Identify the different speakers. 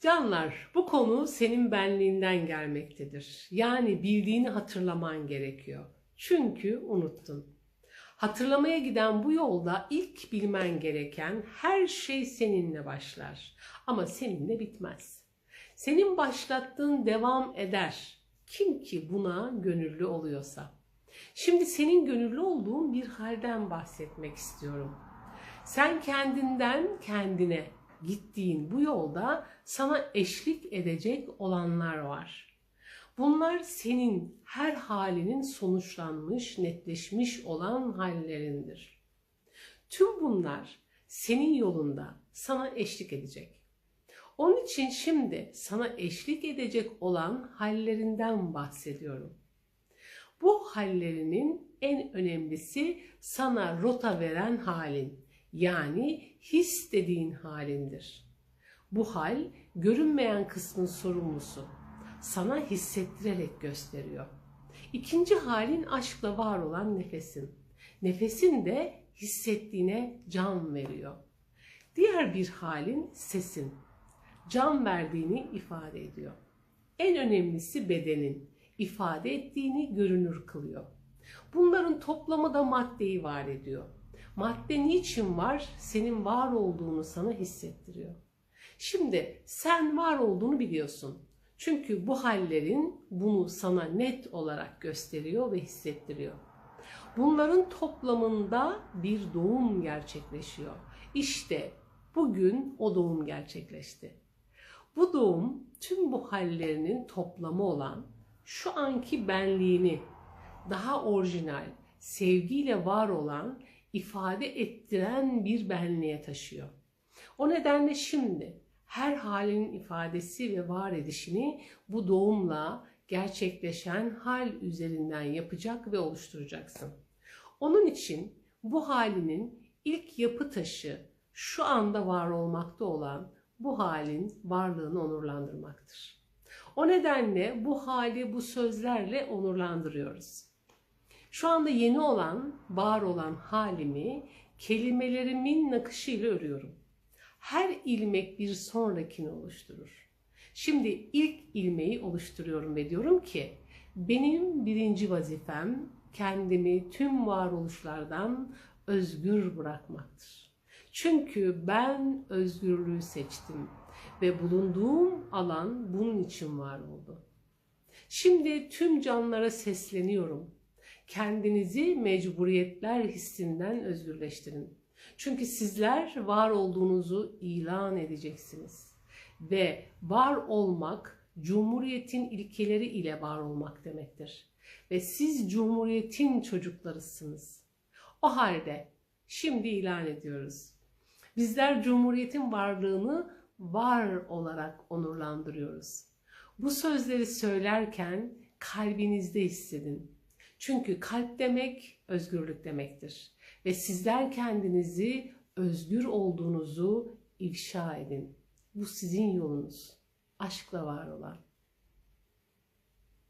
Speaker 1: Canlar, bu konu senin benliğinden gelmektedir. Yani bildiğini hatırlaman gerekiyor. Çünkü unuttun. Hatırlamaya giden bu yolda ilk bilmen gereken her şey seninle başlar. Ama seninle bitmez. Senin başlattığın devam eder. Kim ki buna gönüllü oluyorsa. Şimdi senin gönüllü olduğun bir halden bahsetmek istiyorum. Sen kendinden kendine gittiğin bu yolda sana eşlik edecek olanlar var. Bunlar senin her halinin sonuçlanmış, netleşmiş olan hallerindir. Tüm bunlar senin yolunda sana eşlik edecek. Onun için şimdi sana eşlik edecek olan hallerinden bahsediyorum. Bu hallerinin en önemlisi sana rota veren halin yani his dediğin halindir. Bu hal görünmeyen kısmın sorumlusu. Sana hissettirerek gösteriyor. İkinci halin aşkla var olan nefesin. Nefesin de hissettiğine can veriyor. Diğer bir halin sesin. Can verdiğini ifade ediyor. En önemlisi bedenin ifade ettiğini görünür kılıyor. Bunların toplamı da maddeyi var ediyor. Madde niçin var? Senin var olduğunu sana hissettiriyor. Şimdi sen var olduğunu biliyorsun. Çünkü bu hallerin bunu sana net olarak gösteriyor ve hissettiriyor. Bunların toplamında bir doğum gerçekleşiyor. İşte bugün o doğum gerçekleşti. Bu doğum tüm bu hallerinin toplamı olan şu anki benliğini daha orijinal, sevgiyle var olan, ifade ettiren bir benliğe taşıyor. O nedenle şimdi her halinin ifadesi ve var edişini bu doğumla gerçekleşen hal üzerinden yapacak ve oluşturacaksın. Onun için bu halinin ilk yapı taşı şu anda var olmakta olan bu halin varlığını onurlandırmaktır. O nedenle bu hali bu sözlerle onurlandırıyoruz. Şu anda yeni olan, var olan halimi kelimelerimin nakışıyla örüyorum. Her ilmek bir sonrakini oluşturur. Şimdi ilk ilmeği oluşturuyorum ve diyorum ki benim birinci vazifem kendimi tüm varoluşlardan özgür bırakmaktır. Çünkü ben özgürlüğü seçtim ve bulunduğum alan bunun için var oldu. Şimdi tüm canlara sesleniyorum. Kendinizi mecburiyetler hissinden özgürleştirin. Çünkü sizler var olduğunuzu ilan edeceksiniz. Ve var olmak Cumhuriyetin ilkeleri ile var olmak demektir. Ve siz Cumhuriyetin çocuklarısınız. O halde şimdi ilan ediyoruz. Bizler Cumhuriyetin varlığını var olarak onurlandırıyoruz. Bu sözleri söylerken kalbinizde hissedin. Çünkü kalp demek özgürlük demektir. Ve sizler kendinizi özgür olduğunuzu ifşa edin. Bu sizin yolunuz. Aşkla var olan.